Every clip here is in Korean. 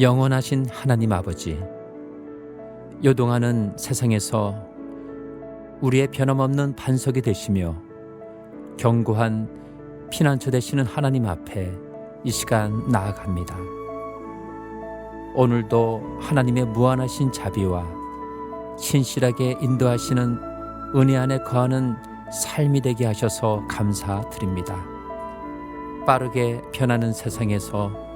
영원하신 하나님 아버지, 요동하는 세상에서 우리의 변함없는 반석이 되시며 견고한 피난처 되시는 하나님 앞에 이 시간 나아갑니다. 오늘도 하나님의 무한하신 자비와 신실하게 인도하시는 은혜 안에 거하는 삶이 되게 하셔서 감사드립니다. 빠르게 변하는 세상에서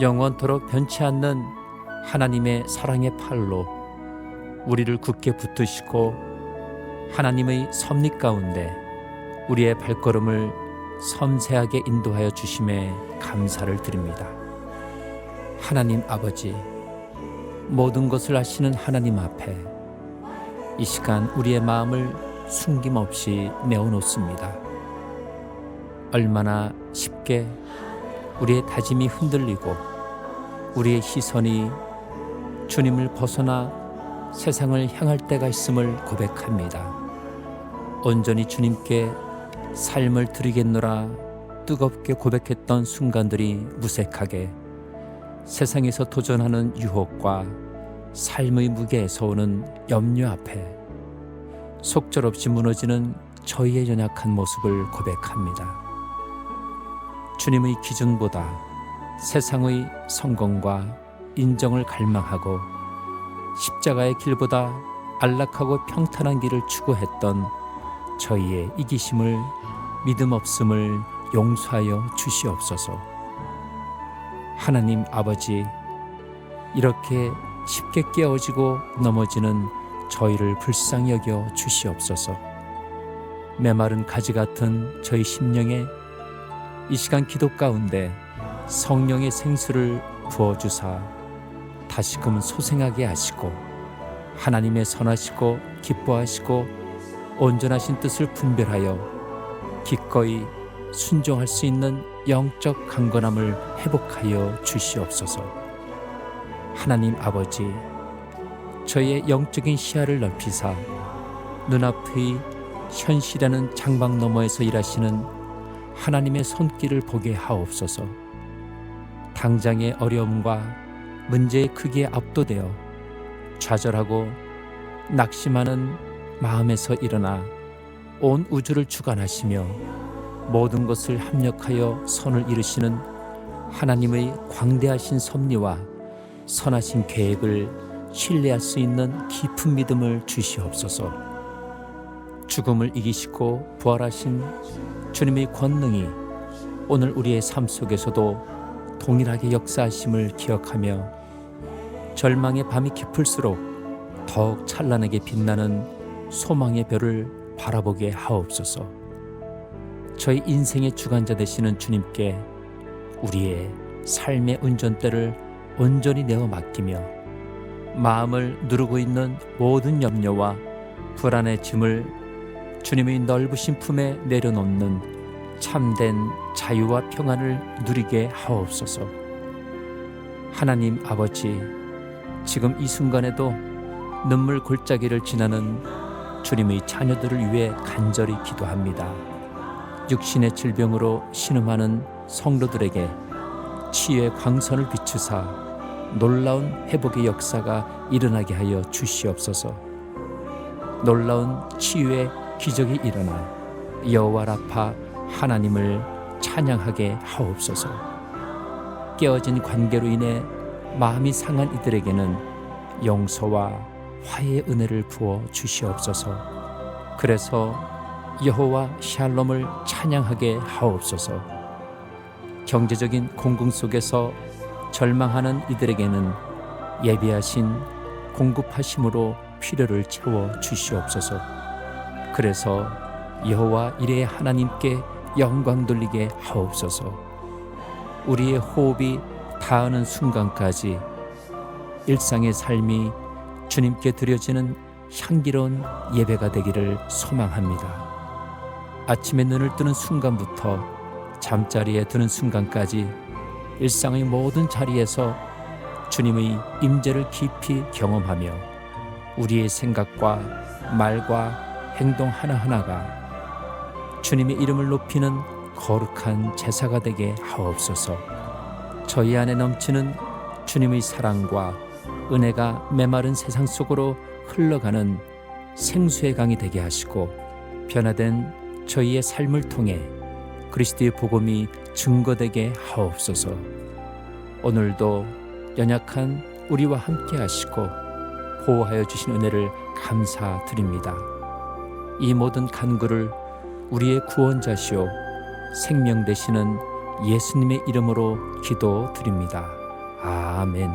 영원토록 변치 않는 하나님의 사랑의 팔로 우리를 굳게 붙드시고 하나님의 섭리 가운데 우리의 발걸음을 섬세하게 인도하여 주심에 감사를 드립니다. 하나님 아버지, 모든 것을 아시는 하나님 앞에 이 시간 우리의 마음을 숨김없이 내어놓습니다. 얼마나 쉽게 우리의 다짐이 흔들리고 우리의 시선이 주님을 벗어나 세상을 향할 때가 있음을 고백합니다. 온전히 주님께 삶을 드리겠노라 뜨겁게 고백했던 순간들이 무색하게 세상에서 도전하는 유혹과 삶의 무게에서 오는 염려 앞에 속절없이 무너지는 저희의 연약한 모습을 고백합니다. 주님의 기준보다 세상의 성공과 인정을 갈망하고 십자가의 길보다 안락하고 평탄한 길을 추구했던 저희의 이기심을 믿음 없음을 용서하여 주시옵소서. 하나님 아버지, 이렇게 쉽게 깨어지고 넘어지는 저희를 불쌍히 여겨 주시옵소서. 메마른 가지 같은 저희 심령에 이 시간 기도 가운데 성령의 생수를 부어주사 다시금 소생하게 하시고 하나님의 선하시고 기뻐하시고 온전하신 뜻을 분별하여 기꺼이 순종할 수 있는 영적 강건함을 회복하여 주시옵소서. 하나님 아버지, 저희의 영적인 시야를 넓히사 눈앞의 현실이라는 장막 너머에서 일하시는 하나님의 손길을 보게 하옵소서. 당장의 어려움과 문제의 크기에 압도되어 좌절하고 낙심하는 마음에서 일어나 온 우주를 주관하시며 모든 것을 합력하여 선을 이루시는 하나님의 광대하신 섭리와 선하신 계획을 신뢰할 수 있는 깊은 믿음을 주시옵소서. 죽음을 이기시고 부활하신 주님의 권능이 오늘 우리의 삶 속에서도 동일하게 역사하심을 기억하며 절망의 밤이 깊을수록 더욱 찬란하게 빛나는 소망의 별을 바라보게 하옵소서. 저희 인생의 주관자 되시는 주님께 우리의 삶의 운전대를 온전히 내어 맡기며 마음을 누르고 있는 모든 염려와 불안의 짐을 주님의 넓으신 품에 내려놓는 참된 자유와 평안을 누리게 하옵소서. 하나님 아버지, 지금 이 순간에도 눈물 골짜기를 지나는 주님의 자녀들을 위해 간절히 기도합니다. 육신의 질병으로 신음하는 성도들에게 치유의 광선을 비추사 놀라운 회복의 역사가 일어나게 하여 주시옵소서. 놀라운 치유의 기적이 일어나 여호와 라파 하나님을 찬양하게 하옵소서. 깨어진 관계로 인해 마음이 상한 이들에게는 용서와 화해의 은혜를 부어 주시옵소서. 그래서 여호와 샬롬을 찬양하게 하옵소서. 경제적인 공공 속에서 절망하는 이들에게는 예비하신 공급하심으로 필요를 채워 주시옵소서. 그래서 여호와 이레 하나님께 영광 돌리게 하옵소서. 우리의 호흡이 닿는 순간까지 일상의 삶이 주님께 드려지는 향기로운 예배가 되기를 소망합니다. 아침에 눈을 뜨는 순간부터 잠자리에 드는 순간까지 일상의 모든 자리에서 주님의 임재를 깊이 경험하며 우리의 생각과 말과 행동 하나하나가 주님의 이름을 높이는 거룩한 제사가 되게 하옵소서. 저희 안에 넘치는 주님의 사랑과 은혜가 메마른 세상 속으로 흘러가는 생수의 강이 되게 하시고 변화된 저희의 삶을 통해 그리스도의 복음이 증거되게 하옵소서. 오늘도 연약한 우리와 함께 하시고 보호하여 주신 은혜를 감사드립니다. 이 모든 간구를 우리의 구원자시오 생명 되시는 예수님의 이름으로 기도드립니다. 아멘.